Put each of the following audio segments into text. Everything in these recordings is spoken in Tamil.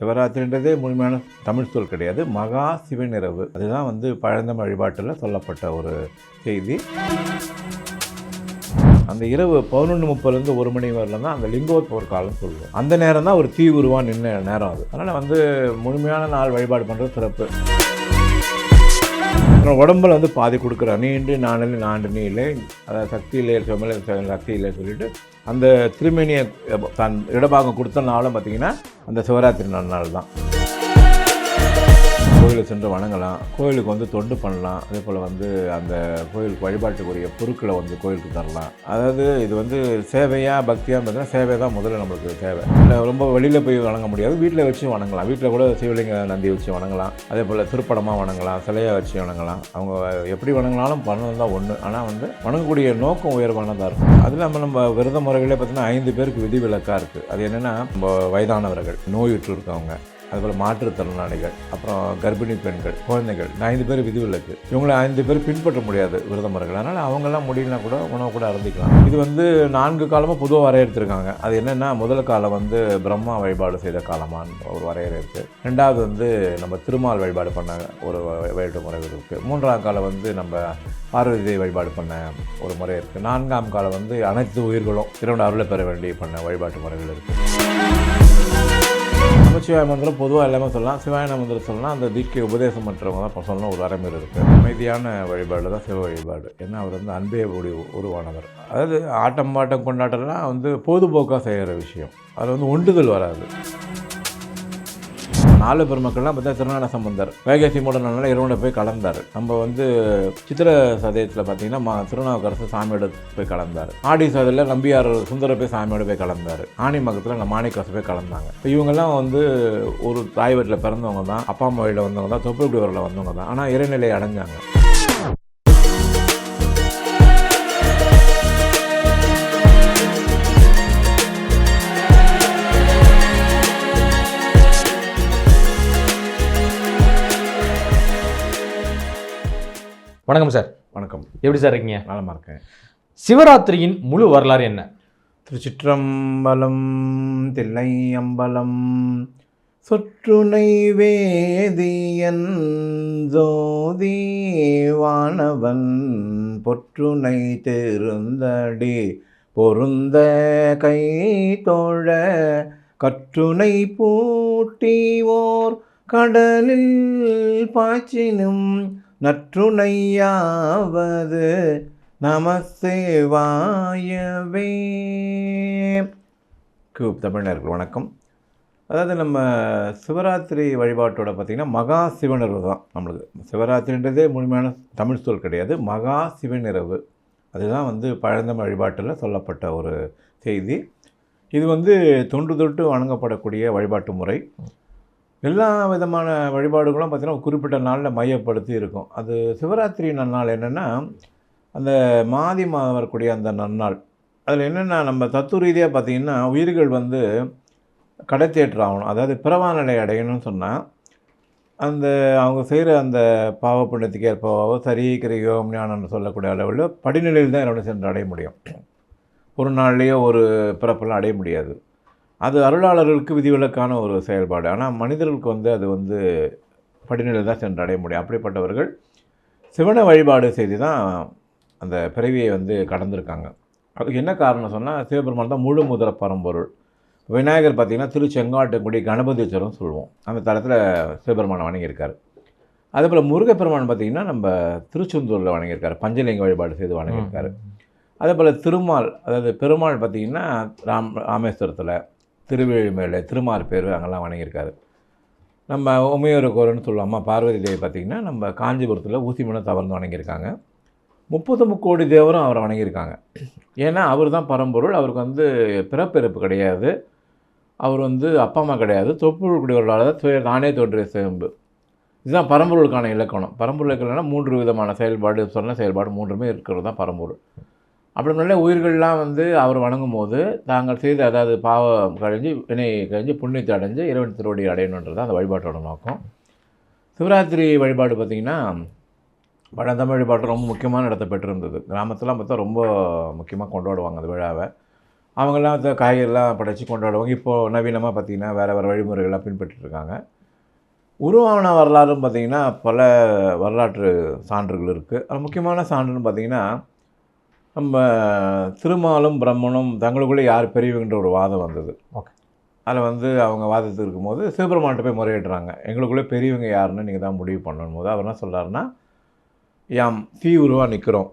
சிவராத்திரின்றதே முழுமையான தமிழ் சொல் கிடையாது. மகா சிவனிரவு அதுதான் வந்து பழந்தமிழ் வழிபாட்டில் சொல்லப்பட்ட ஒரு செய்தி. அந்த இரவு பதினொன்று முப்பதுலேருந்து ஒரு மணி வரல தான் அந்த லிங்கோத்பவர் காலம் சொல்லுவோம். அந்த நேரம் தான் ஒரு தீ உருவா நின்ன நேரம் அது. அதனால் வந்து முழுமையான நாள் வழிபாடு பண்ணுறது சிறப்பு. அப்புறம் உடம்புல வந்து பாதி கொடுக்குற. நீண்டு நானில் நாண்டு நீலே. அதாவது சக்தி இல்லையே சுமல சக்தி இல்லை சொல்லிட்டு அந்த திருமணியை தன் இடபாகம் கொடுத்த நாளும் பார்த்திங்கன்னா அந்த சிவராத்திரி நாள் தான் கோயிலை சென்று வணங்கலாம். கோயிலுக்கு வந்து தொண்டு பண்ணலாம். அதே போல் வந்து அந்த கோயிலுக்கு வழிபாட்டுக்குரிய பொருட்களை வந்து கோயிலுக்கு தரலாம். அதாவது இது வந்து சேவையாக பக்தியாக பார்த்தீங்கன்னா சேவை தான் முதல்ல நம்மளுக்கு தேவை. இல்லை ரொம்ப வெளியில் போய் வணங்க முடியாது. வீட்டில் வச்சு வணங்கலாம். வீட்டில் கூட சிவலிங்க நந்தி வச்சு வணங்கலாம். அதே போல் திருப்படமாக வணங்கலாம். சிலையை வச்சு வணங்கலாம். அவங்க எப்படி வணங்கினாலும் பண்ணது தான் ஒன்று ஆனால் வந்து வணங்கக்கூடிய நோக்கம் உயர்வானதாக இருக்கும். அது இல்லாமல் நம்ம விரத முறைகளே பார்த்தீங்கன்னா ஐந்து பேருக்கு விதிவிலக்காக இருக்குது அது என்னென்னா நம்ம வயதானவர்கள் நோயுற்று இருக்கவங்க. அதுபோல் மாற்றுத்திறனாளிகள் அப்புறம் கர்ப்பிணி பெண்கள் குழந்தைகள் ஐந்து பேர் விதிவிலக்கு. இவங்களை ஐந்து பேர் பின்பற்ற முடியாது விரத முறைகள் அதனால் அவங்கெல்லாம் முடியலனா கூட உணவு கூட அருந்திக்கலாம். இது வந்து நான்கு காலமாக பொதுவாக வரையறுத்திருக்காங்க. அது என்னென்னா முதல் காலம் வந்து பிரம்மா வழிபாடு செய்த காலமான ஒரு வரையறை இருக்குது ரெண்டாவது வந்து நம்ம திருமால் வழிபாடு பண்ண ஒரு வழிபாடு முறை இருக்குது மூன்றாம் காலம் வந்து நம்ம பார்வதி தேவி வழிபாடு பண்ண ஒரு முறை இருக்குது நான்காம் காலம் வந்து அனைத்து உயிர்களும் இரண்டு அருளை பெற வேண்டிய பண்ண வழிபாட்டு முறைகள் இருக்குது நமச்சிவாய மந்திரம் பொதுவாக எல்லாமே சொல்லலாம். சிவாயன மந்திரம் சொல்லலாம் அந்த தீக்கிய உபதேசம் பண்ணுறவங்க தான் இப்போ சொல்லணும் ஒரு வரம்பு இருக்குது அமைதியான வழிபாடு தான் சிவ வழிபாடு. ஏன்னா அவர் வந்து அன்பே உடைய உருவானவர். அதாவது ஆட்டம் பாட்டம் கொண்டாட்டம்னா வந்து பொழுதுபோக்காக செய்கிற விஷயம். அதில் வந்து ஒன்றுதல் வராது. நாலு பெருமக்கள்லாம் பார்த்தா திருநான சம்பந்தர் வேகசி மூடனால இரவுல போய் கலந்தார். நம்ம வந்து சித்திர சதயத்தில் பார்த்தீங்கன்னா மா திருநாவுக்கரசு சாமியோட போய் கலந்தார். ஆடி சதையில் நம்பியார் சுந்தர போய் சாமியோட போய் கலந்தார். ஆணி மகத்தில் நம்ம மாணிக்கரசு போய் கலந்தாங்க. இப்போ இவங்கெல்லாம் வந்து ஒரு தாய் வீட்டில் பிறந்தவங்க தான் அப்பா அம்மா வழியில் வந்தவங்க தான் தொப்புள் வந்தவங்க தான். ஆனால் இறைநிலை அடைஞ்சாங்க. வணக்கம் சார். வணக்கம். எப்படி சார் இருக்கீங்க? நலமா இருக்கேன். சிவராத்திரியின் முழு வரலாறு என்ன? திருச்சிற்றம்பலம் தில்லை அம்பலம் சொற்றுனை வேதியன் ஜோதி வானவன் பொற்றுனை திருந்தடி பொருந்த கை தோழ கற்றுனை பூட்டிவோர் கடலில் பாய்ச்சினும் நற்றுணையாவது நமசேவாயவே. கியூப் தமிழர்கள் வணக்கம். அதாவது நம்ம சிவராத்திரி வழிபாட்டோட பார்த்திங்கன்னா மகா சிவனிரவு தான் நம்மளுக்கு சிவராத்திரின்றதே முழுமையான தமிழ் சொல் கிடையாது. மகா சிவனிரவு அதுதான் வந்து பழந்தமிழ் வழிபாட்டில் சொல்லப்பட்ட ஒரு செய்தி. இது வந்து தொன்று தொட்டு வணங்கப்படக்கூடிய வழிபாட்டு முறை. எல்லா விதமான வழிபாடுகளும் பார்த்திங்கன்னா குறிப்பிட்ட நாளில் மையப்படுத்தி இருக்கும். அது சிவராத்திரி நன்னாள் என்னென்னா அந்த மாதி மாதம் வரக்கூடிய அந்த நன்னாள். அதில் என்னென்னா நம்ம தத்துவ ரீதியாக பார்த்திங்கன்னா உயிர்கள் வந்து கடைத்தேற்று ஆகணும் அதாவது பிறவா நிலை அடையணும்னு சொன்னால் அந்த அவங்க செய்கிற அந்த பாவ புண்ணியத்துக்கு ஏற்பவோ சரி கிரியோம் ஞானம்னு சொல்லக்கூடிய அளவில் படிநிலையில் தான் என்னோட சென்று அடைய முடியும். ஒரு நாள்லேயோ ஒரு பிறப்பெல்லாம் அடைய முடியாது. அது அருளாளர்களுக்கு விதிவிலக்கான ஒரு செயல்பாடு. ஆனால் மனிதர்களுக்கு வந்து அது வந்து படிநிலையில் தான் சென்று அடைய முடியும். அப்படிப்பட்டவர்கள் சிவனை வழிபாடு செய்து தான் அந்த பிறவியை வந்து கடந்திருக்காங்க. அதுக்கு என்ன காரணம் சொன்னால் சிவபெருமான் தான் முழு முதல பரம்பொருள். விநாயகர் பார்த்திங்கன்னா திருச்செங்காட்டுக்குடி கணபதீஸ்வரம் சொல்லுவோம். அந்த தளத்தில் சிவபெருமானை வணங்கியிருக்காரு. அதே போல் முருகப்பெருமான் பார்த்திங்கன்னா நம்ம திருச்செந்தூரில் வணங்கியிருக்காரு. பஞ்சலிங்க வழிபாடு செய்து வணங்கியிருக்காரு. அதே போல் திருமால் அதாவது பெருமாள் பார்த்திங்கன்னா ராம் ராமேஸ்வரத்தில் திருவேழிமேலை திருமார் பேர் அங்கெல்லாம் வணங்கியிருக்காரு. நம்ம உமையூர் கோரன்னு சொல்லுவோம் பார்வதி தேவி பார்த்திங்கன்னா நம்ம காஞ்சிபுரத்தில் ஊசி மனை வணங்கியிருக்காங்க. முப்பது முக்கோடி தேவரும் அவரை வணங்கியிருக்காங்க. ஏன்னா அவர் தான் பரம்பொருள். அவருக்கு வந்து பிறப்பிறப்பு கிடையாது. அவர் வந்து அப்பா அம்மா கிடையாது. தொப்புள் தான் தானே தோன்றிய சேம்பு. இதுதான் பரம்பொருளுக்கான இலக்கணம். பரம்பொருள் இலக்கணம்னா மூன்று விதமான செயல்பாடு சொன்ன செயல்பாடு மூன்றுமே இருக்கிறது தான் பரம்பொருள். அப்படினால உயிர்கள்லாம் வந்து அவர் வணங்கும் போது தாங்கள் செய்த அதாவது பாவம் கழிஞ்சு வினை கழிஞ்சு புண்ணியத்தை அடைஞ்சு இறைவன் திருவடி அடையணுன்றது தான் அந்த வழிபாட்டோட நோக்கம். சிவராத்திரி வழிபாடு பார்த்திங்கன்னா பழந்தமிழ் வழிபாட்டு ரொம்ப முக்கியமான இடத்தை பெற்றிருந்தது. கிராமத்துலாம் பார்த்தா ரொம்ப முக்கியமாக கொண்டாடுவாங்க அந்த விழாவை. அவங்கெல்லாம் காய்கறிலாம் படைச்சி கொண்டாடுவாங்க. இப்போது நவீனமாக பார்த்திங்கன்னா வேறு வேறு வழிமுறைகள்லாம் பின்பற்றிருக்காங்க. உருவான வரலாறுன்னு பார்த்திங்கன்னா பல வரலாற்று சான்றுகள் இருக்குது அது முக்கியமான சான்றுன்னு பார்த்திங்கன்னா நம்ம திருமாலும் பிரம்மனும் தங்களுக்குள்ளே யார் பெரியவங்கன்ற ஒரு வாதம் வந்தது Okay. அதில் வந்து அவங்க வாதத்துக்கு இருக்கும்போது சிவபெருமான்கிட்ட போய் முறையிடுறாங்க எங்களுக்குள்ளே பெரியவங்க யாருன்னு நீங்கள் தான் முடிவு பண்ணணும் போது அவர் என்ன சொல்கிறாருன்னா யாம் தீ உருவாக நிற்கிறோம்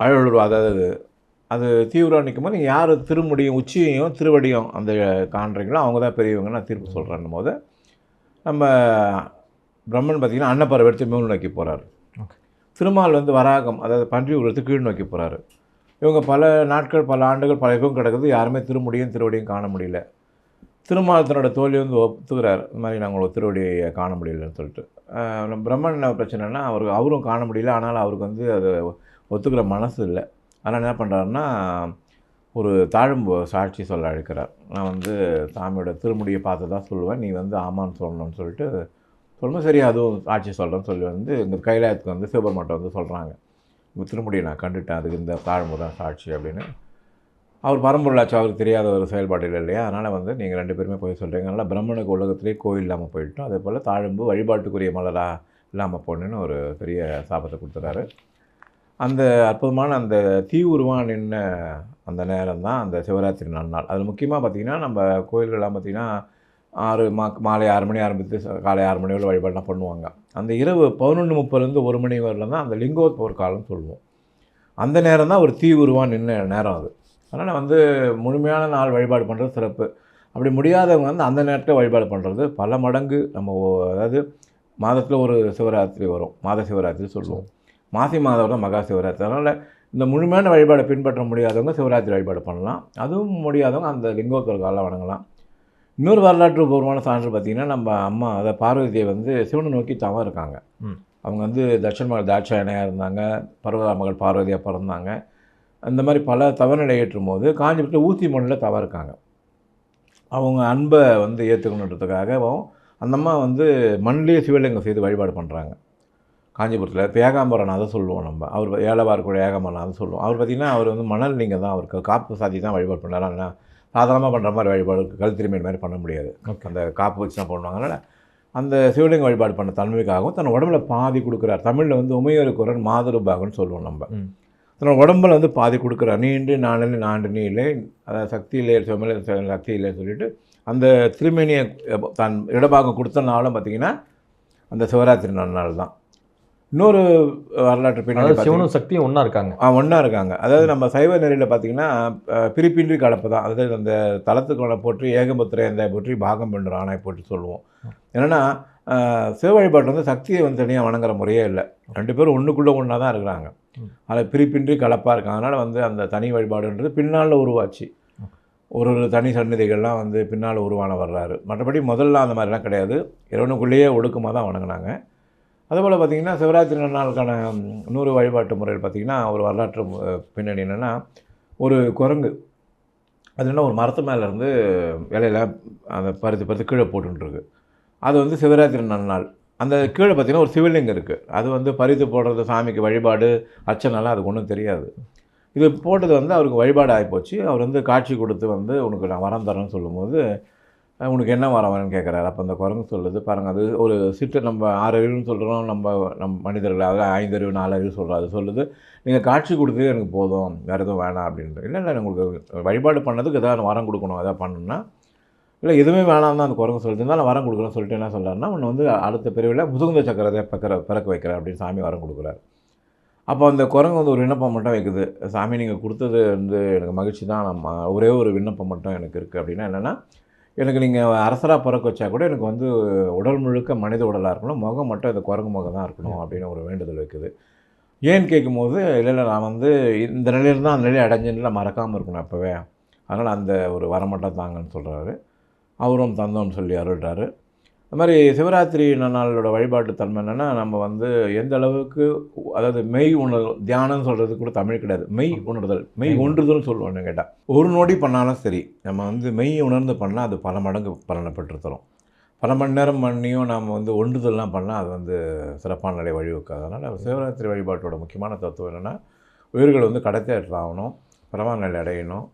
அழலுருவா அதாவது அது தீவிரம் நிற்கும் போது நீங்கள் யார் திருமுடியும் உச்சியையும் திருவடியும் அந்த காண்றீங்களோ அவங்க தான் பெரியவங்க நான் தீர்ப்பு சொல்கிறேன் போது நம்ம பிரம்மன் பார்த்திங்கன்னா அன்னப்பறவை எடுத்து மேல் நோக்கி போகிறாரு. திருமால் வந்து வராகம் அதாவது பன்றி உருவத்தை கீழ் நோக்கி போகிறாரு இவங்க பல நாட்கள் பல ஆண்டுகள் பல யுகம் கிடக்குது யாருமே திருமுடியும் திருவடியும் காண முடியல. திருமால் தன்னோட தோல்வி வந்து ஒத்துக்கிறார். இந்த மாதிரி நாங்கள் ஒரு திருவடியை காண முடியலன்னு சொல்லிட்டு. பிரம்மன் என்ன பிரச்சனைனா அவருக்கு அவரும் காண முடியல ஆனால் அவருக்கு வந்து அது ஒத்துக்கிற மனசு இல்லை. ஆனால் என்ன பண்ணுறாருன்னா ஒரு தாழும் சாட்சி சொல்ல அழைக்கிறார். நான் வந்து சாமியோட திருமுடியை பார்த்து தான் சொல்லுவேன் நீ வந்து ஆமான்னு சொல்லணும்னு சொல்லிட்டு சொல்லும்போது சரி அதுவும் ஆட்சி சொல்கிறேன்னு சொல்லி வந்து இந்த கைலாயத்துக்கு வந்து சிவபெருமாட்டை வந்து சொல்கிறாங்க உங்கள் திருமுடியை நான் கண்டுட்டேன். அதுக்கு இந்த தாழ்முதான் சாட்சி அப்படின்னு. அவர் பரம்பொருளாச்சும் அவருக்கு தெரியாத ஒரு செயல்பாடு இல்லை இல்லையா? அதனால் வந்து நீங்கள் ரெண்டு பேருமே போய் சொல்கிறீங்க அதனால் பிரம்மனுக்கு உலகத்திலே கோயில் இல்லாமல் போயிட்டோம். அதே போல் தாழம்பு வழிபாட்டுக்குரிய மலரா இல்லாமல் போனேன்னு ஒரு பெரிய சாபத்தை கொடுத்துறாரு. அந்த அற்புதமான அந்த தீ உருவாக நின்ன அந்த நேரம் தான் அந்த சிவராத்திரி நன்னாள். அதில் முக்கியமாக பார்த்திங்கன்னா நம்ம கோயில்கள்லாம் பார்த்திங்கன்னா ஆறு மா மாலை ஆறு மணி ஆரம்பித்து காலை ஆறு மணி வரை வழிபாடுலாம் பண்ணுவாங்க. அந்த இரவு பதினொன்று முப்பதுலேருந்து ஒரு மணி வரலாம் தான் அந்த லிங்கோத்பவர் காலம்னு சொல்லுவோம். அந்த நேரம் தான் ஒரு தீ உருவாக நின்ன நேரம் அது. அதனால் வந்து முழுமையான நாள் வழிபாடு பண்ணுறது சிறப்பு. அப்படி முடியாதவங்க வந்து அந்த நேரத்தில் வழிபாடு பண்ணுறது பல மடங்கு நம்ம அதாவது மாதத்தில் ஒரு சிவராத்திரி வரும். மாத சிவராத்திரி சொல்லுவோம். மாசி மாதம் தான் மகா சிவராத்திரி. அதனால் இந்த முழுமையான வழிபாடை பின்பற்ற முடியாதவங்க சிவராத்திரி வழிபாடு பண்ணலாம். அதுவும் முடியாதவங்க அந்த லிங்கோத்தர் காலம் வணங்கலாம். இன்னொரு வரலாற்று பூர்வமான சான்று பார்த்திங்கன்னா நம்ம அம்மா அதை பார்வதியை வந்து சிவனை நோக்கி தவம் இருக்காங்க. அவங்க வந்து தட்சண மகள் தாட்சாயணையாக இருந்தாங்க பர்வதா மகள் பார்வதியாக பிறந்தாங்க. அந்த மாதிரி பல தவநிலை ஏற்றும் போது காஞ்சிபுரத்தில் ஊசி மண்ணில் தவ இருக்காங்க அவங்க அன்பை வந்து ஏற்றுக்கணுன்றதுக்காகவும் அந்த அம்மா வந்து மண்ணிலேயே சிவலிங்கம் செய்து வழிபாடு பண்ணுறாங்க காஞ்சிபுரத்தில் இப்போ ஏகாம்பரநாதர் சொல்லுவோம் நம்ம. அவர் ஏழவார் கூட ஏகாம்பரநாதர் சொல்லுவோம். அவர் பார்த்திங்கன்னா அவர் வந்து மணல் லிங்கம் தான் அவருக்கு காப்பு சாதி தான் வழிபாடு ஆனால் சாதாரணமாக பண்ணுற மாதிரி வழிபாடு கழுத்திரிமீன் மாதிரி பண்ண முடியாது. அந்த காப்பு வச்சு தான் பண்ணுவாங்க அதனால் அந்த சிவலிங்க வழிபாடு பண்ண தன்மைக்காகவும் தன் உடம்புல பாதி கொடுக்குறார். தமிழில் வந்து உமையொருக்குரன் மாதருபாகன்னு சொல்லுவோம் நம்ம. தன்னோட உடம்புல வந்து பாதி கொடுக்குறார். நீண்டு நானில் நாண்டு நீலே அதாவது சக்தி இல்லை சுமல சக்தி இல்லைன்னு சொல்லிட்டு அந்த திருமேனியை தன் இடபாகம் கொடுத்தனாலும் பார்த்தீங்கன்னா அந்த சிவராத்திரி நன்னாள் தான் இன்னொரு வரலாற்று பார்த்தீங்கன்னா- சிவனும் சக்தியும் ஒன்றா இருக்காங்க. ஆ ஒன்றா இருக்காங்க. அதாவது நம்ம சைவ நெறியில் பார்த்தீங்கன்னா பிரிப்பின்றி கலப்பு தான். அதாவது அந்த தலத்துக்கோணை போற்றி ஏகபுத்திரேந்தை போற்றி பாகம் பெண்டு ஆணை போற்றி சொல்லுவோம். என்னென்னா சிவ வழிபாட்டு வந்து சக்தியை வந்து தனியாக வணங்குற முறையே இல்லை. ரெண்டு பேரும் ஒன்றுக்குள்ளே ஒன்றா தான் இருக்கிறாங்க. அதில் பிரிப்பின்றி கலப்பாக இருக்காங்க. அதனால் வந்து அந்த தனி வழிபாடுன்றது பின்னால் உருவாச்சு. ஒரு ஒரு தனி சந்நிதிகள்லாம் வந்து பின்னால் உருவான வர்றாரு மற்றபடி முதல்ல அந்த மாதிரிலாம் கிடையாது. இறைவனுக்குள்ளேயே ஒடுக்கமாக தான் வணங்குனாங்க. அதுபோல் பார்த்திங்கன்னா சிவராத்திரி நாளுக்கான நூறு வழிபாட்டு முறையில் பார்த்திங்கன்னா ஒரு வரலாற்று பின்னணி என்னென்னா ஒரு குரங்கு. அது என்ன ஒரு மரத்து மேலேருந்து இலையில அந்த பருத்தி பருத்தி கீழே போட்டுருக்கு அது வந்து சிவராத்திரி நன்னாள் அந்த கீழே பார்த்திங்கன்னா ஒரு சிவலிங்கம் இருக்குது அது வந்து பரித்து போடுறது சாமிக்கு வழிபாடு அர்ச்சனைலாம் அதுக்கு ஒன்றும் தெரியாது. இது போட்டது வந்து அவருக்கு வழிபாடு ஆகிப்போச்சு அவர் வந்து காட்சி கொடுத்து வந்து உனக்கு நான் வரம் தரேன்னு சொல்லும்போது உனக்கு என்ன வரம் வேணும்னு கேட்குறாரு அப்போ அந்த குரங்கு சொல்லுது பாருங்கள் அது ஒரு சிட்டு நம்ம ஆறு அறிவுன்னு சொல்கிறோம் நம்ம நம்ம மனிதர்கள் அதாவது ஐந்தறிவு நாலு அறிவு சொல்கிறோம் அது சொல்லுது நீங்கள் காட்சி கொடுத்ததே எனக்கு போதும் வேறு எதுவும் வேணாம் அப்படின்ட்டு இல்லை இல்லை உங்களுக்கு வழிபாடு பண்ணதுக்கு எதாவது வரம் கொடுக்கணும் எதாவது பண்ணணும்னா இல்லை எதுவுமே வேணாம் தான் அந்த குரங்கு சொல்லிட்டு இருந்தாலும் வரம் கொடுக்குறேன்னு சொல்லிட்டு என்ன சொல்கிறாருன்னா ஒன்று வந்து அடுத்த பிரிவில் முதுகுந்த சக்கரத்தை பக்கிற பிறக்க வைக்கிறேன் அப்படின்னு சாமி வரம் கொடுக்குறாரு. அப்போ அந்த குரங்கு வந்து ஒரு விண்ணப்பம் மட்டும் வைக்குது. சாமி நீங்கள் கொடுத்தது வந்து எனக்கு மகிழ்ச்சி தான் நம்ம ஒரே ஒரு விண்ணப்பம் மட்டும் எனக்கு இருக்குது அப்படின்னா என்னென்னா எனக்கு நீங்கள் அரசராக பிறக்க வச்சா கூட எனக்கு வந்து உடல் முழுக்க மனித உடலாக இருக்கணும். முகம் மட்டும் இது குரங்கு முகம் தான் இருக்கணும் அப்படின்னு ஒரு வேண்டுதல் வைக்குது. ஏன்னு கேட்கும்போது இல்லை இல்லை நான் வந்து இந்த நிலையில் தான் அந்த நிலையை அடைஞ்சுன்னு நான் மறக்காமல் இருக்கணும் அப்போவே. அதனால் அந்த ஒரு வரமட்டம் தாங்கன்னு சொல்கிறாரு அவரும் தந்தோம்னு சொல்லி அருள்றாரு. அது மாதிரி சிவராத்திரி நாளோட வழிபாட்டு தன்மை என்னென்னா நம்ம வந்து எந்த அளவுக்கு அதாவது மெய் உணர்தல் தியானம் சொல்கிறது கூட தமிழ் கிடையாது. மெய் உணர்தல் மெய் ஒன்றுதல்னு சொல்லுவோன்னு கேட்டால் ஒரு நொடி பண்ணாலும் சரி நம்ம வந்து மெய் உணர்ந்து பண்ணால் அது பல மடங்கு பலனை பெற்று தரும் பல மணி நேரம் பண்ணியும் நம்ம வந்து ஒன்றுதல்லாம் பண்ணால் அது வந்து சிறப்பான நிலை வழிவகுக்காது அதனால் சிவராத்திரி வழிபாட்டோட முக்கியமான தத்துவம் என்னென்னா உயிர்கள் வந்து கடத்தேற்ற ஆகணும் பரவான நிலை அடையணும்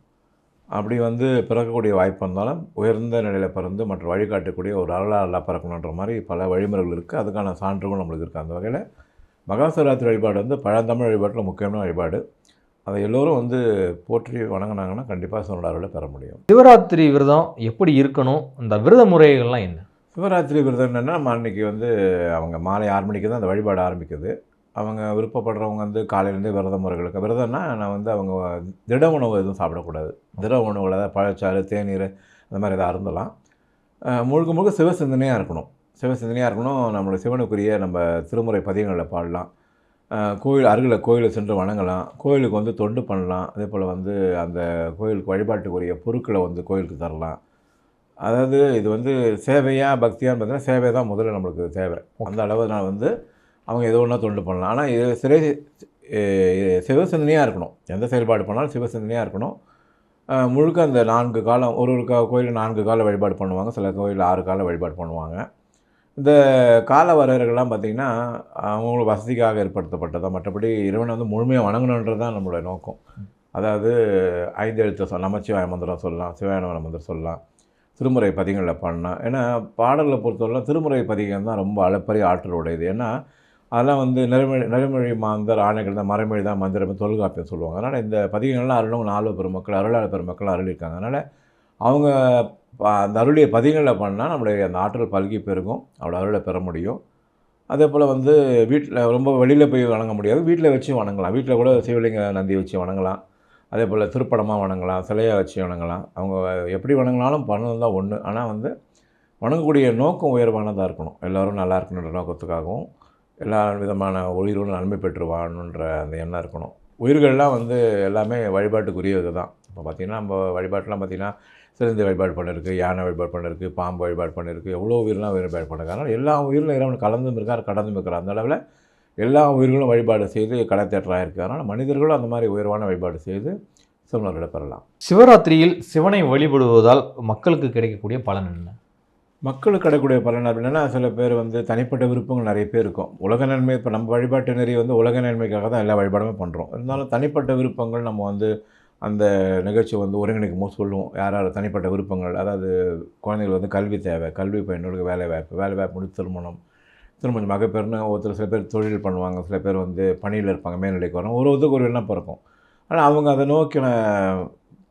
அப்படி வந்து பிறக்கக்கூடிய வாய்ப்பு இருந்தாலும் உயர்ந்த நிலையில் பிறந்து மற்ற வழிகாட்டக்கூடிய ஒரு அருளாளா பிறக்கணுன்ற மாதிரி பல வழிமுறைகள் இருக்குது அதுக்கான சான்றுகளும் நம்மளுக்கு இருக்குது அந்த வகையில் மகாசிவராத்திரி வழிபாடு வந்து பழந்தமிழ் வழிபாட்டில் முக்கியமான வழிபாடு. அதை எல்லோரும் வந்து போற்றி வணங்கினாங்கன்னா கண்டிப்பாக சிவனோட பெற முடியும். சிவராத்திரி விரதம் எப்படி இருக்கணும்? இந்த விரத முறைகள்லாம் என்ன? சிவராத்திரி விரதம் என்னென்னா நம்ம அன்றைக்கி வந்து அவங்க மாலை ஆறு மணிக்கு தான் அந்த வழிபாடு ஆரம்பிக்குது. அவங்க விருப்பப்படுறவங்க வந்து காலையிலேருந்து விரத முறைகளுக்கு விரதம்னா நான் வந்து அவங்க திட உணவு எதுவும் சாப்பிடக்கூடாது. திட உணவுகள் அதாவது பழச்சாறு தேநீர் அந்த மாதிரி எதாவது அருந்தலாம் முழுக்க முழுக்க சிவசிந்தனையாக இருக்கணும். சிவசிந்தனையாக இருக்கணும். நம்மளோட சிவனுக்குரிய நம்ம திருமுறை பதியங்களில் பாடலாம். கோயில் அருகில் கோயிலை சென்று வணங்கலாம். கோயிலுக்கு வந்து தொண்டு பண்ணலாம். அதே போல் வந்து அந்த கோயிலுக்கு வழிபாட்டுக்குரிய பொருட்களை வந்து கோயிலுக்கு தரலாம். அதாவது இது வந்து சேவையாக பக்தியான்னு பார்த்தீங்கன்னா சேவை தான் முதல்ல நம்மளுக்கு தேவை. அந்த அளவு நான் வந்து அவங்க எதோ ஒன்றா தொண்டு பண்ணலாம். ஆனால் இது சிறை சிவசிந்தனையாக இருக்கணும். எந்த செயல்பாடு பண்ணாலும் சிவசிந்தனையாக இருக்கணும். முழுக்க அந்த நான்கு காலம் ஒரு ஒரு கோயிலில் நான்கு கால வழிபாடு பண்ணுவாங்க. சில கோயிலில் ஆறு கால வழிபாடு பண்ணுவாங்க. இந்த கால வரையர்கள்லாம் பார்த்திங்கன்னா அவங்களோட வசதிக்காக ஏற்படுத்தப்பட்டதான் மற்றபடி இறைவனை வந்து முழுமையாக வணங்கணுன்றது தான் நம்மளுடைய நோக்கம். அதாவது ஐந்து எழுத்து சொல் நமச்சிவாய மந்திரம் சொல்லலாம் சிவாயன மந்திரம் சொல்லலாம் திருமுறை பதிகங்களில் பண்ணலாம். ஏன்னா பாடலை பொறுத்தவரை திருமுறை பதிகம் தான் ரொம்ப அளப்பரிய ஆற்றல் உடையது. ஏன்னா அதெல்லாம் வந்து நெருமொழி நெருமொழி மாந்தர் ஆணைகள் தான் மரமொழி தான் மந்திரம் தொல்காப்பியம் சொல்லுவாங்க. அதனால் இந்த பதிகங்கள்லாம் அருளும் நாலு பெருமக்கள் அருளாளர் பெருமக்கள் அருளிருக்காங்க அதனால் அவங்க அந்த அருளிய பதிகளில் பண்ணால் நம்மளுடைய அந்த ஆற்றல் பல்கி பெருகும் அவளோட அருளை பெற முடியும். அதே போல் வந்து வீட்டில் ரொம்ப வெளியில் போய் வணங்க முடியாது வீட்டில் வச்சு வணங்கலாம். வீட்டில் கூட சிவலிங்க நந்தி வச்சு வணங்கலாம். அதே போல் திருப்படமாக வணங்கலாம் சிலையாக வச்சு வணங்கலாம். அவங்க எப்படி வணங்கினாலும் பண்ணது தான் ஒன்று ஆனால் வந்து வணங்கக்கூடிய நோக்கம் உயர்வானதாக இருக்கணும். எல்லோரும் நல்லா இருக்கணுன்ற நோக்கத்துக்காகவும் எல்லா விதமான உயிர்களும் நன்மை பெற்று வாழணுன்ற அந்த எண்ணம் இருக்கணும். உயிர்கள்லாம் வந்து எல்லாமே வழிபாட்டுக்குரியது தான். இப்போ பார்த்திங்கன்னா நம்ம வழிபாட்டெலாம் பார்த்திங்கன்னா சிறந்த வழிபாடு பண்ணிருக்கு யானை வழிபாடு பண்ணிருக்கு பாம்பு வழிபாடு பண்ணிருக்கு எவ்வளோ உயிரெலாம் வழிபாடு பண்ணிருக்கு. அதனால் எல்லா உயிரிலும் இறைவன் கலந்தும் இருக்கார் கடந்தும் இருக்கிறார். அந்த அளவில் எல்லா உயிர்களும் வழிபாடு செய்து கடத்தேற்றலாக இருக்குது. அதனால் மனிதர்களும் அந்த மாதிரி உயர்வான வழிபாடு செய்து சிவனர்களை பெறலாம் சிவராத்திரியில் சிவனை வழிபடுவதால் மக்களுக்கு கிடைக்கக்கூடிய பலன் என்ன? மக்களுக்கு கிடைக்கூடிய பலன் அப்படின்னா சில பேர் வந்து தனிப்பட்ட விருப்பங்கள் நிறைய பேர் இருக்கும். உலக நன்மை இப்போ நம்ம வழிபாட்டு நெறி வந்து உலக நன்மைக்காக தான் எல்லா வழிபாடுமே பண்ணுறோம் இருந்தாலும் தனிப்பட்ட விருப்பங்கள் நம்ம வந்து அந்த நிகழ்ச்சியை வந்து ஒருங்கிணைக்கும் போது சொல்லுவோம். யார் யார் தனிப்பட்ட விருப்பங்கள் அதாவது குழந்தைகள் வந்து கல்வி தேவை கல்வி பையனுக்கு வேலை வாய்ப்பு வேலை வாய்ப்பு முடித்து திருமணம் திருமணம் மகப்பேர்னு ஒருத்தர் சில பேர் தொழில் பண்ணுவாங்க சில பேர் வந்து பணியில் இருப்பாங்க மேல்நிலைக்கு வரும் ஒரு ஒருத்தருக்கு ஒரு விண்ணப்பம் இருக்கும் ஆனால் அவங்க அதை நோக்கின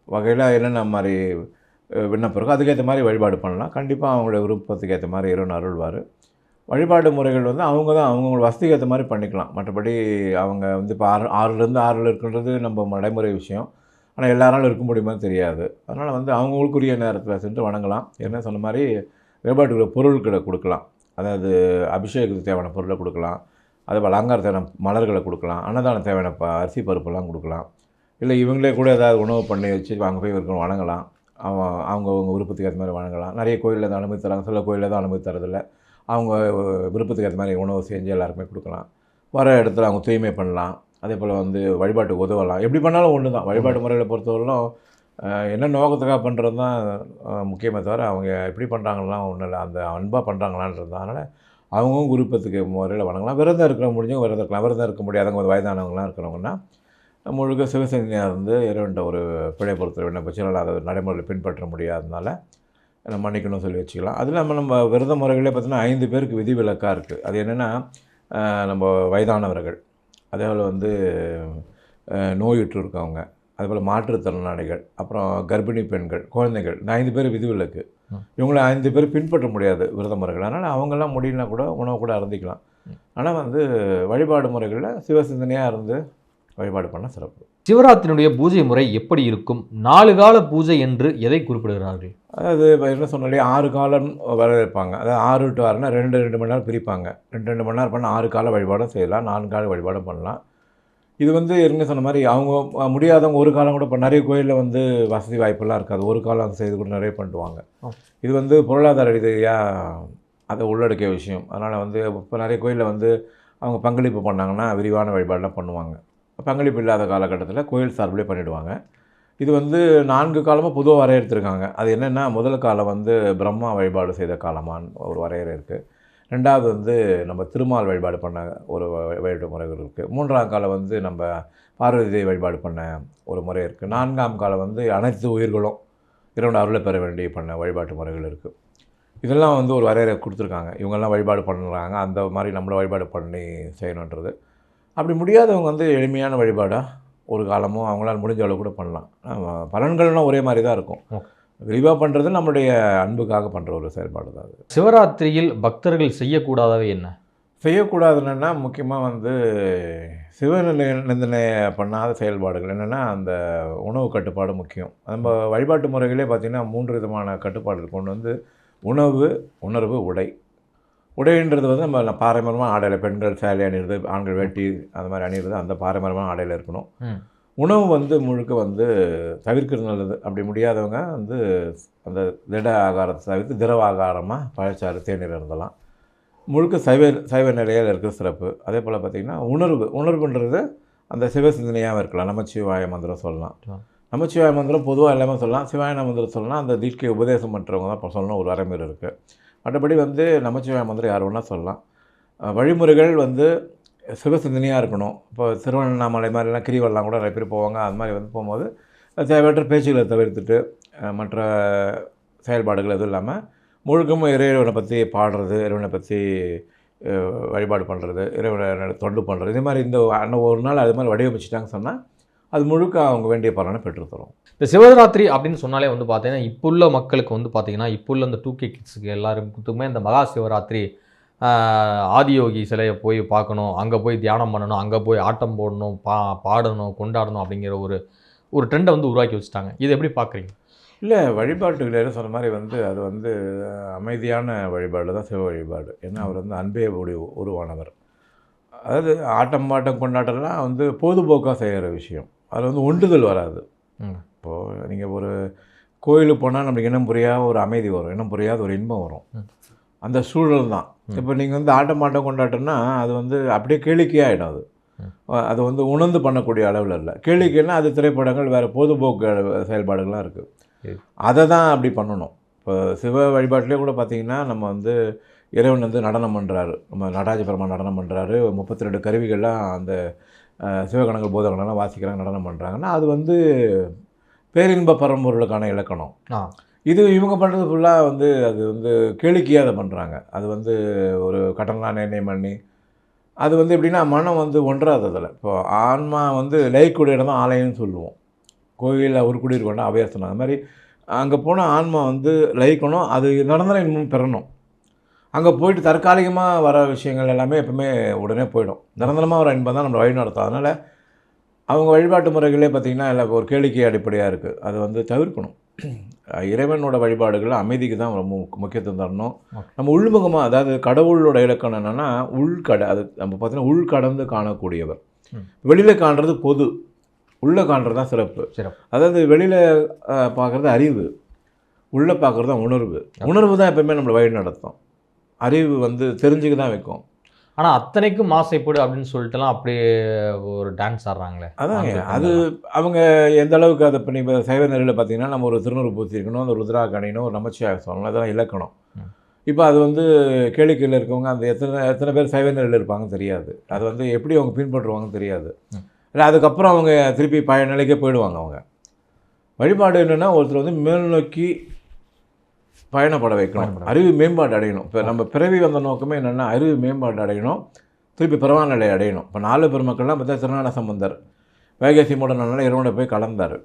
வகையில் என்னென்ன மாதிரி விண்ணப்பம் இருக்கும். அதுக்கேற்ற மாதிரி வழிபாடு பண்ணலாம். கண்டிப்பாக அவங்களோட விருப்பத்துக்கு ஏற்ற மாதிரி இறைவன் அருள்வார். வழிபாடு முறைகள் வந்து அவங்க தான் அவங்கவுங்க வசதிக்கு ஏற்ற மாதிரி பண்ணிக்கலாம். மற்றபடி அவங்க வந்து இப்போ ஆறு ஆறுலேருந்து ஆறில் இருக்குன்றது நம்ம நடைமுறை விஷயம். ஆனால் எல்லாராலும் இருக்க முடியுமான்னு தெரியாது. அதனால் வந்து அவங்களுக்குரிய நேரத்தில் சென்று வணங்கலாம். என்ன சொன்ன மாதிரி வழிபாட்டுக்குள்ள பொருட்களை கொடுக்கலாம். அதாவது அபிஷேகத்துக்கு தேவையான பொருளை கொடுக்கலாம். அதே போல் அலங்கார தேவையான மலர்களை கொடுக்கலாம். அன்னதானம் தேவையான ப அரிசி பருப்பெல்லாம் கொடுக்கலாம். இல்லை இவங்களே கூட ஏதாவது உணவு பண்ணி வச்சு அங்கே போய் இருக்கணும் வணங்கலாம். அவன் அவங்க அவங்க விருப்பத்துக்கு ஏற்ற மாதிரி வழங்கலாம். நிறைய கோயிலில் தான் அனுமதி தராங்க சில கோயிலில் தான் அனுமதி தரதில்லை அவங்க விருப்பத்துக்கு ஏற்ற மாதிரி உணவு செஞ்சு எல்லாருக்குமே கொடுக்கலாம். வர இடத்துல அவங்க தூய்மை பண்ணலாம். அதே போல் வந்து வழிபாட்டுக்கு உதவலாம். எப்படி பண்ணாலும் ஒன்று தான் வழிபாட்டு முறையில் பொறுத்தவரையிலும் என்ன நோக்கத்துக்காக பண்ணுறது தான் முக்கியமே தவிர அவங்க எப்படி பண்ணுறாங்கலாம் ஒன்றும் இல்லை. அந்த அன்பாக பண்ணுறாங்களான்றது தான் அதனால் அவங்கவுங்க விருப்பத்துக்கு முறையில் வணங்கலாம் விரதம் இருக்கிற முடிஞ்சவங்க விரதம் இருக்கலாம். விரதம் இருக்க முடியாதவங்க வயதானவங்களாம் இருக்கிறவங்கன்னா முழுக்க சிவசேனியாக இருந்து இறைவன்ட்ட ஒரு பிழை பொறுத்தர விண்ணப்பிச்சு அதை நடைமுறையில் பின்பற்ற முடியாதனால நம்ம மன்னிக்கணும்னு சொல்லி வச்சுக்கலாம். அது இல்லாமல் நம்ம விரத முறைகளே பார்த்தீங்கன்னா ஐந்து பேருக்கு விதி விலக்காக இருக்குது அது என்னென்னா நம்ம வயதானவர்கள் அதே போல் வந்து நோயுற்று இருக்கவங்க அதேபோல் மாற்றுத்திறனாளிகள் அப்புறம் கர்ப்பிணி பெண்கள் குழந்தைகள் இந்த ஐந்து பேர் விதிவிலக்கு. இவங்களை ஐந்து பேர் பின்பற்ற முடியாது விரத முறைகள். அதனால் அவங்கெல்லாம் முடியலனா கூட உணவு கூட அருந்திக்கலாம். ஆனால் வந்து வழிபாடு முறைகளில் சிவசிந்தனையாக இருந்து வழிபாடு பண்ண சிறப்பு. சிவராத்திரியுடைய பூஜை முறை எப்படி இருக்கும்? நாலு கால பூஜை என்று எதை குறிப்பிடுகிறார்கள்? அதாவது என்ன சொன்னாலே ஆறு காலம் வர இருப்பாங்க அதாவது ஆறு டு ஆறுனா ரெண்டு ரெண்டு மணி நேரம் பிரிப்பாங்க. ரெண்டு ரெண்டு மணி நேரம் பண்ணால் ஆறு கால வழிபாடும் செய்யலாம் நான்கு கால வழிபாடும் பண்ணலாம். இது வந்து ஏற்கனவே சொன்ன மாதிரி அவங்க முடியாதவங்க ஒரு காலம் கூட இப்போ நிறைய கோயிலில் வந்து வசதி வாய்ப்பெல்லாம் இருக்காது. ஒரு காலம் செய்து கூட நிறைய பண்ணுவாங்க. இது வந்து பொருளாதார ரீதியாக அதை உள்ளடக்கிய விஷயம். அதனால் வந்து இப்போ நிறைய கோயிலில் வந்து அவங்க பங்களிப்பு பண்ணாங்கன்னா விரிவான வழிபாடெலாம் பண்ணுவாங்க. பங்களிப்பு இல்லாத காலகட்டத்தில் கோயில் சார்பிலே பண்ணிவிடுவாங்க இது வந்து நான்கு காலமாக பொதுவாக வரையறுத்துருக்காங்க. அது என்னென்னா முதல் காலம் வந்து பிரம்மா வழிபாடு செய்த காலமான்னு ஒரு வரையறை இருக்குது ரெண்டாவது வந்து நம்ம திருமால் வழிபாடு பண்ண ஒரு வ- வழிபாடு முறைகள் இருக்குது மூன்றாம் காலம் வந்து நம்ம பார்வதி தேவி வழிபாடு பண்ண ஒரு முறை இருக்குது நான்காம் காலம் வந்து அனைத்து உயிர்களும் இரண்டு அருளை பெற வேண்டிய பண்ண வழிபாட்டு முறைகள் இருக்குது இதெல்லாம் வந்து ஒரு வரையறை கொடுத்துருக்காங்க. இவங்கெல்லாம் வழிபாடு பண்ணுறாங்க அந்த மாதிரி நம்மளை வழிபாடு பண்ணி செய்யணுன்றது. அப்படி முடியாதவங்க வந்து எளிமையான வழிபாடாக ஒரு காலமும் அவங்களால முடிஞ்ச அளவு கூட பண்ணலாம். பலன்கள்லாம் ஒரே மாதிரி தான் இருக்கும். விரிவாக பண்ணுறது நம்மளுடைய அன்புக்காக பண்ணுற ஒரு செயல்பாடு தான் அது. சிவராத்திரியில் பக்தர்கள் செய்யக்கூடாதவை என்ன? செய்யக்கூடாது என்னென்னா முக்கியமாக வந்து சிவநிந்தனை பண்ணாத செயல்பாடுகள். என்னென்னா அந்த உணவு கட்டுப்பாடு முக்கியம். நம்ம வழிபாட்டு முறைகளே பார்த்திங்கன்னா மூன்று விதமான கட்டுப்பாடுகள் கொண்டு வந்து உணவு உணர்வு உடை. உடைன்றது வந்து நம்ம பாரம்பரியமாக ஆடையில் பெண்கள் சேலை அணிகிறது ஆண்கள் வேட்டி அந்த மாதிரி அணிகிறது அந்த பாரம்பரியமான ஆடையில் இருக்கணும். உணவு வந்து முழுக்க வந்து தவிர்க்கிறது நல்லது. அப்படி முடியாதவங்க வந்து அந்த திட ஆகாரத்தை தவிர்த்து திரவ ஆகாரமாக பழச்சாறு தேநீர் இருந்தலாம். முழுக்க சைவ சைவ நிலையில் இருக்கிற சிறப்பு. அதே போல் பார்த்திங்கன்னா உணர்வு உணர்வுன்றது அந்த சிவ சிந்தனையாகவும் இருக்கலாம். நமச்சிவாய மந்திரம் சொல்லலாம். நமச்சிவாய மந்திரம் பொதுவாக எல்லாமே சொல்லலாம். சிவாயன மந்திரம் சொல்லலாம் அந்த தீட்கை உபதேசம் பண்ணுறவங்க தான் இப்போ சொல்லணும். ஒரு வரைமுறை இருக்குது மற்றபடி வந்து நமச்சிவாய மந்திரம் யார் வேணால் சொல்லலாம். வழிமுறைகள் வந்து சிவசிந்தனையாக இருக்கணும். இப்போ திருவண்ணாமலை மாதிரிலாம் கிரிவலம் கூட நிறைய பேர் போவாங்க. அது மாதிரி வந்து போகும்போது தேவையற்ற பேச்சுகளை தவிர்த்துட்டு மற்ற செயல்பாடுகள் எதுவும் இல்லாமல் முழுக்கமும் இறைவனை பற்றி பாடுறது இறைவனை பற்றி வழிபாடு பண்ணுறது இறைவனை தொண்டு பண்ணுறது இது மாதிரி இந்த அன்ன ஒரு நாள் அது மாதிரி வடிவமைச்சிட்டாங்க சொன்னால் அது முழுக்க அவங்க வேண்டிய பலனை பெற்றுத்தரும் இந்த சிவராத்திரி அப்படின்னு சொன்னாலே வந்து பார்த்தீங்கன்னா இப்போ உள்ள மக்களுக்கு வந்து பார்த்தீங்கன்னா இப்போ உள்ள இந்த டூ கே கிட்ஸுக்கு எல்லாருக்குமே இந்த மகா சிவராத்திரி ஆதியோகி சிலையை போய் பார்க்கணும் அங்கே போய் தியானம் பண்ணணும் அங்கே போய் ஆட்டம் போடணும் பா பாடணும் கொண்டாடணும் அப்படிங்கிற ஒரு ஒரு ட்ரெண்டை வந்து உருவாக்கி வச்சுட்டாங்க. இது எப்படி பார்க்குறீங்க? இல்லை வழிபாட்டுகள் சொன்ன மாதிரி வந்து அது வந்து அமைதியான வழிபாடு தான் சிவ வழிபாடு. ஏன்னா அவர் வந்து அன்பே உடி உருவானவர். அதாவது ஆட்டம் பாட்டம் கொண்டாட்டம்லாம் வந்து பொழுதுபோக்காக செய்கிற விஷயம். அதில் வந்து ஒன்றுதல் வராது. இப்போது நீங்கள் ஒரு கோயிலுக்கு போனால் நம்மளுக்கு இனம் புரியாத ஒரு அமைதி வரும். இனம் புரியாத ஒரு இன்பம் வரும். அந்த சூழல் தான். இப்போ நீங்கள் வந்து ஆட்டம் பாட்டம் கொண்டாட்டம்னா அது வந்து அப்படியே கேளிக்கையாகிடும் அது. அது வந்து உணர்ந்து பண்ணக்கூடிய அளவில் இல்லை. கேளிக்கைன்னா அது திரைப்படங்கள் வேறு பொழுதுபோக்கு செயல்பாடுகள்லாம் இருக்குது. அதை தான் அப்படி பண்ணணும். இப்போ சிவ வழிபாட்டிலே கூட பார்த்தீங்கன்னா நம்ம வந்து இறைவன் வந்து நடனம் பண்ணுறாரு நம்ம நடராஜ பெருமான் நடனம் பண்ணுறாரு முப்பத்தி ரெண்டு கருவிகள்லாம் அந்த சிவகணங்கள் போதகங்கள்லாம் வாசிக்கிறாங்க நடனம் பண்ணுறாங்கன்னா அது வந்து பேரின்ப பரம்பொருளுக்கான இலக்கணம். இது இவங்க பண்ணுறது ஃபுல்லாக வந்து அது வந்து கேளிக்கையாக அதை பண்ணுறாங்க அது வந்து ஒரு கடன்லாம் நிர்ணயம் பண்ணி அது வந்து எப்படின்னா மனம் வந்து ஒன்றாததில் இப்போ ஆன்மா வந்து லயிக்கூடிய இடம் தான் ஆலயம்னு சொல்லுவோம். கோயிலில் ஒரு அவையார் சொன்னாங்க அது மாதிரி அங்கே போனால் ஆன்மா வந்து லயிக்கணும் அது நடந்தாலும் இன்னும் பெறணும். அங்கே போயிட்டு தற்காலிகமாக வர விஷயங்கள் எல்லாமே எப்பவுமே உடனே போயிடும். நிரந்தரமாக வர இன்பம் தான் நம்மளை வழி நடத்தும். அதனால் அவங்க வழிபாட்டு முறைகளே பார்த்திங்கன்னா இல்லை ஒரு கேளிக்கை அடிப்படையாக இருக்குது அது வந்து தவிர்க்கணும். இறைவனோட வழிபாடுகள் அமைதிக்கு தான் ரொம்ப முக்- முக்கியத்துவம் தரணும். நம்ம உள்முகமாக அதாவது கடவுளோட இலக்கணம் என்னென்னா உள்கட அது நம்ம பார்த்தீங்கன்னா உள்கடந்து காணக்கூடியவர். வெளியில் காண்றது பொது. உள்ளே காண்றது தான் சிறப்பு. சிறப்பு. அதாவது வெளியில் பார்க்குறது அறிவு. உள்ளே பார்க்குறது தான் உணர்வு. உணர்வு தான் எப்பவுமே நம்மளை வழி நடத்தும். அறிவு வந்து தெரிஞ்சுக்க தான் வைக்கும். ஆனால் அத்தனைக்கும் மாசைப்படு அப்படின்னு சொல்லிட்டுலாம் அப்படியே ஒரு டான்ஸ் ஆடுறாங்களே. அதாங்க. அது அவங்க எந்த அளவுக்கு அதை இப்போ நீங்கள் சைவ நெறியில் பார்த்தீங்கன்னா நம்ம ஒரு திருநூறு இருக்கணும் அந்த ருத்ரா கணினும் ஒரு நமச்சிவாய சொல்லணும். அதெல்லாம் இலக்கணம். இப்போ அது வந்து கேளிக்கையில் இருக்கவங்க அந்த எத்தனை எத்தனை பேர் சைவ நெறியில் இருப்பாங்கன்னு தெரியாது. அது வந்து எப்படி அவங்க பின்பற்றுவாங்கன்னு தெரியாது. இல்லை அதுக்கப்புறம் அவங்க திருப்பி பழைய நிலைக்கே போயிடுவாங்க அவங்க. வழிபாடு என்னென்னா ஒருத்தர் வந்து மேல் நோக்கி பயணப்பட வைக்கணும். அறிவு மேம்பாடு அடையணும். இப்போ நம்ம பிறவி வந்த நோக்கமே என்னென்னா அறிவு மேம்பாடு அடையணும். திருப்பி பிறவான நிலை அடையணும். இப்போ நாலு பெருமக்கள்லாம் பார்த்தா திருநான சம்பந்தர். வேகசி மூடனால இறைவனை போய் கலந்தார்.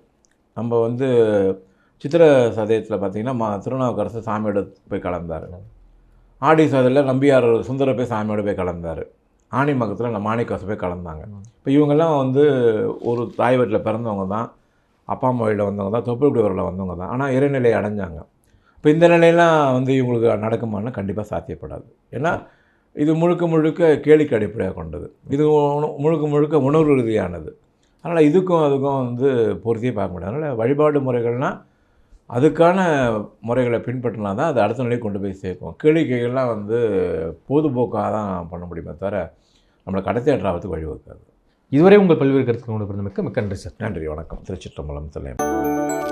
நம்ம வந்து சித்திர சதயத்தில் பார்த்தீங்கன்னா மா திருநாவுக்கரசு சாமியோட போய் கலந்தார். ஆடி சதையில் நம்பியார் சுந்தர போய் சாமியோட போய் கலந்தார். ஆணி மகத்தில் நம்ம மாணிக்காசு போய் கலந்தாங்க. இப்போ இவங்கெல்லாம் வந்து ஒரு தாய் வீட்டில் பிறந்தவங்க தான். அப்பா அம்மா வழியில் வந்தவங்க தான். தொப்புள் வந்தவங்க தான். ஆனால் இறைநிலையை அடைஞ்சாங்க. இப்போ இந்த நிலையெல்லாம் வந்து இவங்களுக்கு நடக்குமானா கண்டிப்பாக சாத்தியப்படாது. ஏன்னா இது முழுக்க முழுக்க கேளிக்கை அடிப்படையாக கொண்டது. இது முழுக்க முழுக்க உணர்வு ரீதியானது. அதனால் இதுக்கும் அதுக்கும் வந்து பொருத்தியே பார்க்க முடியாது. அதனால் வழிபாடு முறைகள்னால் அதுக்கான முறைகளை பின்பற்றினா தான் அது அடுத்த நிலைக்கு கொண்டு போய் சேர்க்கும். கேளிக்கைகள்லாம் வந்து பொதுபோக்காக தான் பண்ண முடியுமே தவிர நம்மளை கடத்தேற்றாவதுக்கு வழிவகுக்காது. இதுவரை உங்கள் பல்வேறு கருத்துக்கள் கொண்டு பிறந்த மிக்க நன்றி சார். நன்றி வணக்கம். திருச்சிற்றம்பலம் தலையம்